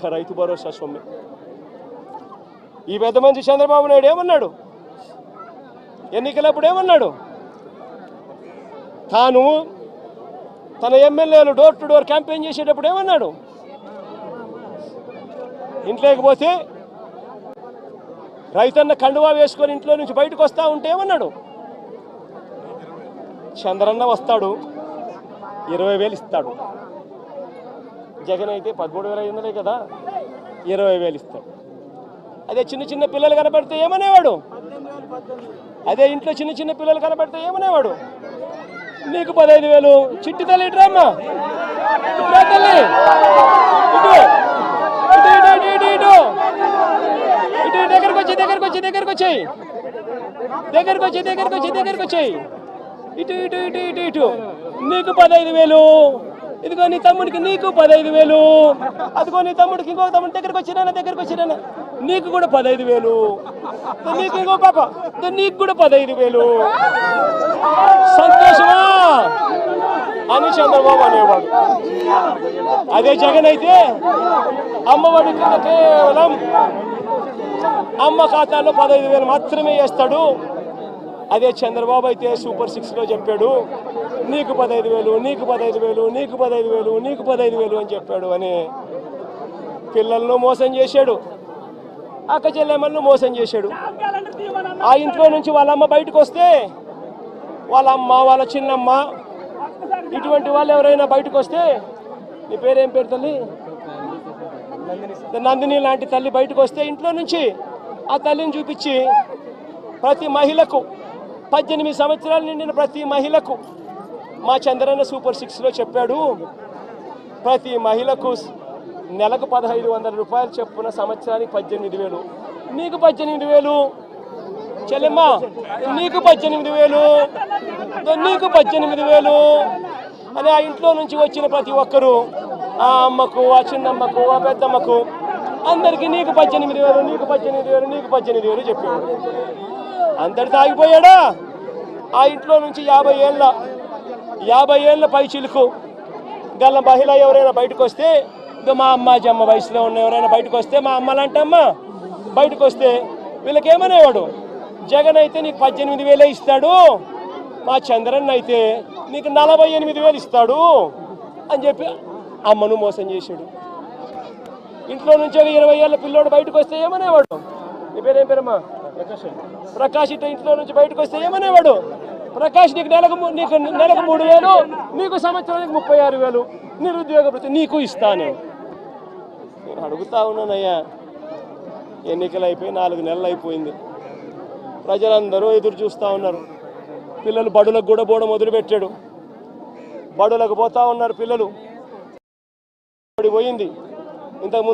ఒక్క రైతు భరోసా సొమ్మె. ఈ పెద్ద మనిషి చంద్రబాబు నాయుడు ఏమన్నాడు? ఎన్నికలప్పుడు ఏమన్నాడు? తాను తన ఎమ్మెల్యేలు డోర్ టు డోర్ క్యాంపెయిన్ చేసేటప్పుడు ఏమన్నాడు? ఇంట్లోకి పోతే రైతన్న కండువా వేసుకొని ఇంట్లో నుంచి బయటకు వస్తా ఉంటే ఏమన్నాడు? చంద్రన్న వస్తాడు ఇరవై వేలు ఇస్తాడు. జగన్ అయితే పదమూడు వేల ఐదు వందలే కదా ఇరవై వేలు ఇస్తాడు. అదే చిన్న చిన్న పిల్లలు కనపడితే ఏమనేవాడు? అదే ఇంట్లో చిన్న చిన్న పిల్లలు కనపడితే ఏమనేవాడు? నీకు పదహైదు వేలు. చిట్టి తల్లి ఇట్రామ్మా ఇట్రా తల్లి. ఇటు. ఇటు ఇటు ఇటు ఇటు ఇటు. దగ్గరకు వచ్చి దగ్గరకు వచ్చి దగ్గరకు వచ్చాయి. దగ్గరకు వచ్చి దగ్గరకు వచ్చి దగ్గరకు వచ్చాయి. ఇటు ఇటు ఇటు ఇటు ఇటు. నీకు పదహైదు వేలు. ఇదిగో నీ తమ్ముడికి నీకు పదహైదు వేలు. అదిగో నీ తమ్ముడికి ఇంకో తమ్ముడి దగ్గరకు వచ్చిరానా దగ్గరకు వచ్చిరానా నీకు కూడా పదహైదు వేలు. నీకు ఇంకో పాప. నీకు కూడా పదహైదు వేలు. సంతోషమా? అని చంద్రబాబు అనేవాడు. అదే జగన్ అయితే అమ్మఒడి కేవలం అమ్మ ఖాతాలో పదహైదు వేలు మాత్రమే వేస్తాడు. అదే చంద్రబాబు అయితే సూపర్ సిక్స్లో చెప్పాడు నీకు పదహైదు వేలు నీకు పదహైదు వేలు నీకు పదహైదు వేలు నీకు పదహైదు వేలు అని చెప్పాడు అని పిల్లలను మోసం చేశాడు. అక్క చెల్లెమ్మలను మోసం చేశాడు. ఆ ఇంట్లో నుంచి వాళ్ళమ్మ బయటకు వస్తే వాళ్ళ అమ్మ వాళ్ళ చిన్నమ్మ ఇటువంటి వాళ్ళు ఎవరైనా బయటకు వస్తే నీ పేరేం పేరు తల్లి? నందిని లాంటి తల్లి బయటకు వస్తే ఇంట్లో నుంచి ఆ తల్లిని చూపించి ప్రతి మహిళకు పద్దెనిమిది సంవత్సరాలు నిండిన ప్రతి మహిళకు మా చంద్రన్న సూపర్ సిక్స్లో చెప్పాడు ప్రతి మహిళకు నెలకు పదహైదు వందల రూపాయలు చెప్పున సంవత్సరానికి పద్దెనిమిది వేలు. నీకు పద్దెనిమిది వేలు. చెల్లెమ్మ నీకు పద్దెనిమిది వేలు. నీకు పద్దెనిమిది వేలు. అని ఆ ఇంట్లో నుంచి వచ్చిన ప్రతి ఒక్కరూ ఆ అమ్మకు ఆ చిన్నమ్మకు ఆ పెద్దమ్మకు అందరికీ నీకు పద్దెనిమిది వేలు నీకు పద్దెనిమిది వేలు నీకు పద్దెనిమిది వేలు చెప్పాడు. అందరితో ఆగిపోయాడా ఆ ఇంట్లో నుంచి యాభై ఏళ్ళ యాభై ఏళ్ళ పై చిలుకు గల్ల మహిళ ఎవరైనా బయటకు వస్తే ఇంకా మా అమ్మ జమ్మ వయసులో ఉన్న ఎవరైనా బయటకు వస్తే మా అమ్మలంటమ్మ బయటకు వస్తే వీళ్ళకి ఏమనేవాడు జగన్ అయితే నీకు పద్దెనిమిది వేలే ఇస్తాడు మా చంద్రన్ అయితే నీకు నలభై ఎనిమిది వేలు ఇస్తాడు అని చెప్పి అమ్మను మోసం చేశాడు. ఇంట్లో నుంచి ఒక ఇరవై ఏళ్ళ పిల్లోడు బయటకు వస్తే ఏమనేవాడు? నీ పేరేం పేరమ్మా? ప్రకాష్ ప్రకాష్ ఇట్లా ఇంట్లో నుంచి బయటకు వస్తే ఏమనేవాడు? ప్రకాష్ నీకు నెలకు నీకు నెలకు మూడు వేలు నీకు సంవత్సరానికి ముప్పై ఆరు వేలు నిరుద్యోగ ప్రతి నీకు ఇస్తాను. నేను అడుగుతా ఉన్నానయ్యా. ఎన్నికలు అయిపోయి నాలుగు నెలలు అయిపోయింది. ప్రజలందరూ ఎదురు చూస్తూ ఉన్నారు. పిల్లలు బడులకు కూడా పోవడం మొదలుపెట్టాడు. బడులకు పోతా ఉన్నారు పిల్లలు. పడిపోయింది. ఇంతకుముందు